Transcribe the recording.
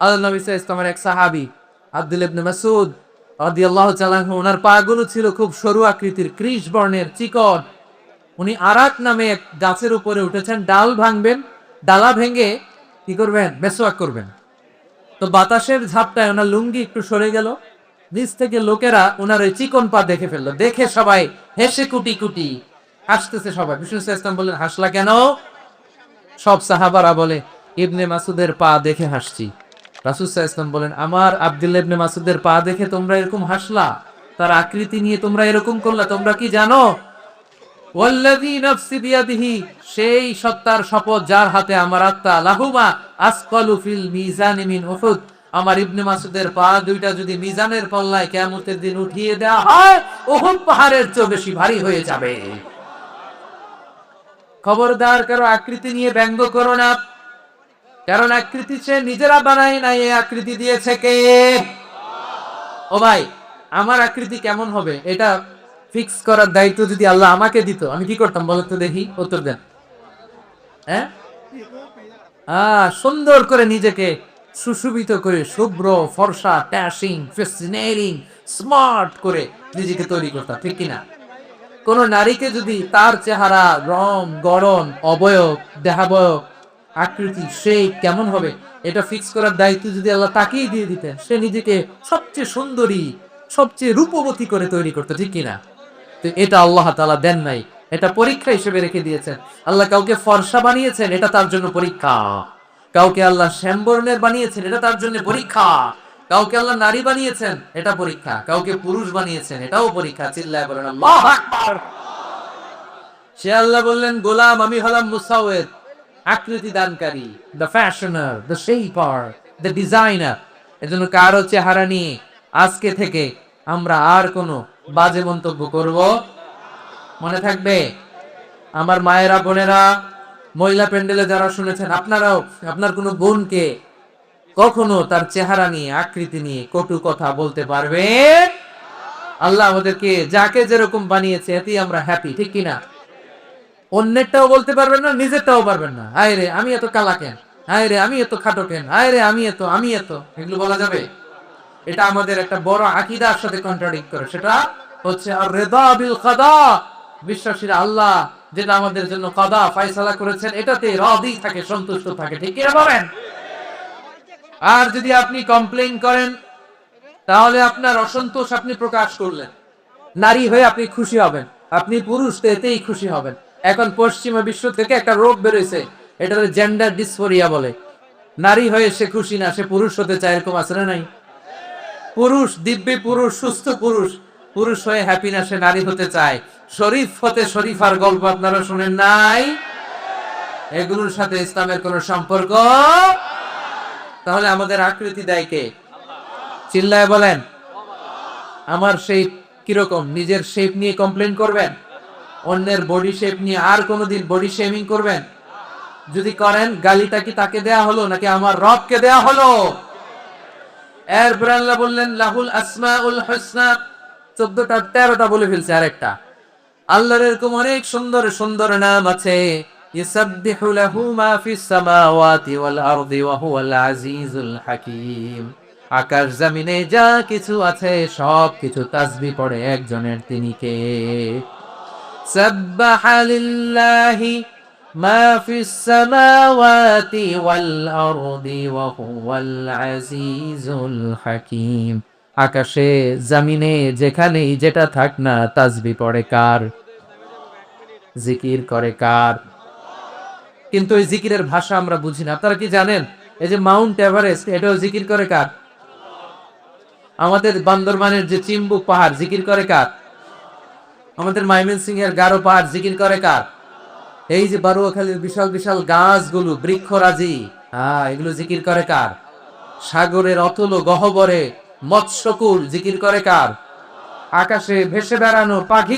আল্লাহ নবী ইসলামের এক সাহাবি, আব্দুল ইবনে মাসুদ রাদিয়াল্লাহু তাআলা ওনার পাগুলো ছিল খুব সরু আকৃতির কৃষ বর্ণের চিকন। উনি আরাক নামে এক গাছের উপরে উঠেছেন, ডাল ভাঙবেন, ডালা ভেঙে কি করবেন? মেসোয়াক করবেন। তো বাতাসের ঝাপটায় ওনার লুঙ্গি একটু সরে গেল, নিচ থেকে লোকেরা ওনার ওই চিকন পা দেখে ফেলল। দেখে সবাই হেসে কুটি কুটি হাসতেছে সবাই। বিষ্ণু ইসলাম বললেন, হাসলা কেন? সব সাহাবারা বলে, ইবনে মাসুদের পা দেখে হাসছি। রাসুসাহ বলেন, আমার ইবনে মাসুদের পা দেখে তোমরা এরকম হাসলা, তার আকৃতি নিয়ে তোমরা এরকম করলা, তোমরা কি জানো? সেই সত্তার শপথ যার হাতে আমার আত্মা, লাহুমা ফিল মিজানি আমার ইবনে মাসুদের পা দুইটা যদি মিজানের পাল্লায় কিয়ামতের দিন উঠিয়ে দেওয়া হয়, উহুদ পাহাড়ের চেয়ে বেশি ভারী হয়ে যাবে। খবরদার কারও আকৃতি নিয়ে ব্যঙ্গ করো না। কারণ আকৃতি সে নিজেরা বানায় না এই আকৃতি দিয়েছে কে? ও ভাই আমার আকৃতি কেমন হবে? এটা ফিক্স করার দায়িত্ব যদি আল্লাহ আমাকে দিত আমি কি করতাম বলো তো দেখি উত্তর দেন। হ্যাঁ? আহ, সুন্দর করে নিজেকে সুশোভিত করে শুভ্র ফর্সা ট্যাশিং ফেসিনেটিং স্মার্ট করে নিজেকে তৈরি করতাম ঠিক কিনা? কোন নারীকে যদি তার চেহারা রং গড়ন অবয়ব দেহাবয়ব আকৃতি সেই কেমন হবে? এটা ফিক্স করার দায়িত্ব যদি আল্লাহ তাকেই দিয়ে দিতেন, সে নিজেকে সবচেয়ে সুন্দরী, সবচেয়ে রূপবতী করে তৈরি করতো, ঠিক কিনা? তো এটা আল্লাহ তালা দেন নাই। এটা পরীক্ষা হিসেবে রেখে দিয়েছেন। আল্লাহ কাউকে ফর্সা বানিয়েছেন, এটা তার জন্য পরীক্ষা। কাউকে আল্লাহ শ্যামবর্ণের বানিয়েছেন, এটা তার জন্য পরীক্ষা। কাউকে আল্লাহ নারী বানিয়েছেন, এটা পরীক্ষা। কাউকে পুরুষ বানিয়েছেন, এটাও পরীক্ষা। চিল্লায় বলেন সে আল্লাহ বললেন, গোলাম, আমি হলাম মুসাওয়েদ। আকৃতি দানকারী the fashioner the shaper the designer এজন্য কারও চেহারা নিয়ে আজকে থেকে আমরা আর কোনো বাজে মন্তব্য করব? মনে থাকবে? আমার মায়েরা, বোনেরা, মহিলা প্যান্ডেলে যারা শুনেছেন, আপনারাও আপনার কোনো বোনকে কখনো তার চেহারা নিয়ে, আকৃতি নিয়ে কটু কথা বলতে পারবে আল্লাহ আমাদেরকে যাকে যেরকম বানিয়েছে, এতেই আমরা হ্যাপি ঠিক কিনা? অন্যেরটাও বলতে পারবেন না, নিজেরটাও পারবেন না। হায় রে, আমি এত কালা কেন? হায় রে, আমি এত খাটো কেন? হায় রে, আমি এত আমি এত। এগুলো বলা যাবে? এটা আমাদের একটা বড় আকিদার সাথে কন্ট্রাডিক্ট করে। সেটা হচ্ছে আর রেদা বিল কাদা বিশ্বাসীরা আল্লাহ যেটা আমাদের জন্য কাদা, ফায়সালা করেছেন, এটাতে রাদি থাকে, সন্তুষ্ট থাকে। ঠিক কিনা বলেন? আর যদি আপনি কমপ্লেইন করেন, তাহলে আপনার অসন্তোষ আপনি প্রকাশ করলেন। নারী হয়ে আপনি খুশি হবেন। আপনি পুরুষ এতেই খুশি হবেন। এখন পশ্চিমা বিশ্ব থেকে একটা রোগ বেরোয়েছে এটা জেন্ডার ডিসফোরিয়া বলে। নারী হয়ে সে খুশি না, সে পুরুষ হতে চায়, এরকম আছে না নাই? পুরুষ, দিব্যি পুরুষ, সুস্থ পুরুষ পুরুষ হয়ে হ্যাপি না, সে নারী হতে চায়। শরীফ হতে শরীফার গল্প আপনারা শুনেন নাই? এগুলোর সাথে ইসলামের কোনো সম্পর্ক? তাহলে আমাদের আকৃতি দেয় কে? চিল্লায় বলেন। আমার সেই কীরকম? নিজের শেপ নিয়ে কমপ্লেন করবেন? অন্যের বডি শেপ নিয়ে আর কোনোদিন বডি শেমিং করবেন? যদি করেন, গালিটা কি তাকে দেয়া হলো নাকি আমার রবকে দেয়া হলো? এরপরে আল্লাহ বললেন, লাহুল চোদ্দটা, তেরোটা বলে ফেলছে আরেকটা। আল্লাহর এরকম অনেক সুন্দর সুন্দর নাম আছে। ইসাব্বিহু লাহু মা ফিস সামাওয়াতি ওয়াল আরদি আকাশ জমিনে যা কিছু আছে সব কিছু তাসবিহ পড়ে একজনের তিনি কে? মা ফিস সামাওয়াতি ওয়াল আরদি ওয়া হুয়াল আজিজুল হাকীম আকাশে, জামিনে, যেখানেই যেটা থাক না, তাজবি পড়ে কার? জিকির করে কার? কিন্তু ওই জিকিরের ভাষা আমরা বুঝি না। আপনারা কি জানেন? এই যে মাউন্ট এভারেস্ট, এটাও জিকির করে কার? আমাদের বান্দরবানের যে চিম্বুক পাহাড়, জিকির করে কার? আমাদের মাইমেন সিং এর গারো পাহাড় জিকির করে কার? এই যে বারুয়াখালীর বিশাল বিশাল গাছগুলো, বৃক্ষরাজি। হ্যাঁ এগুলো জিকির করে কার? সাগরের অতল গহবরে মৎস্যকুল জিকির করে কার? আকাশে ভেসে বেড়ানো পাখি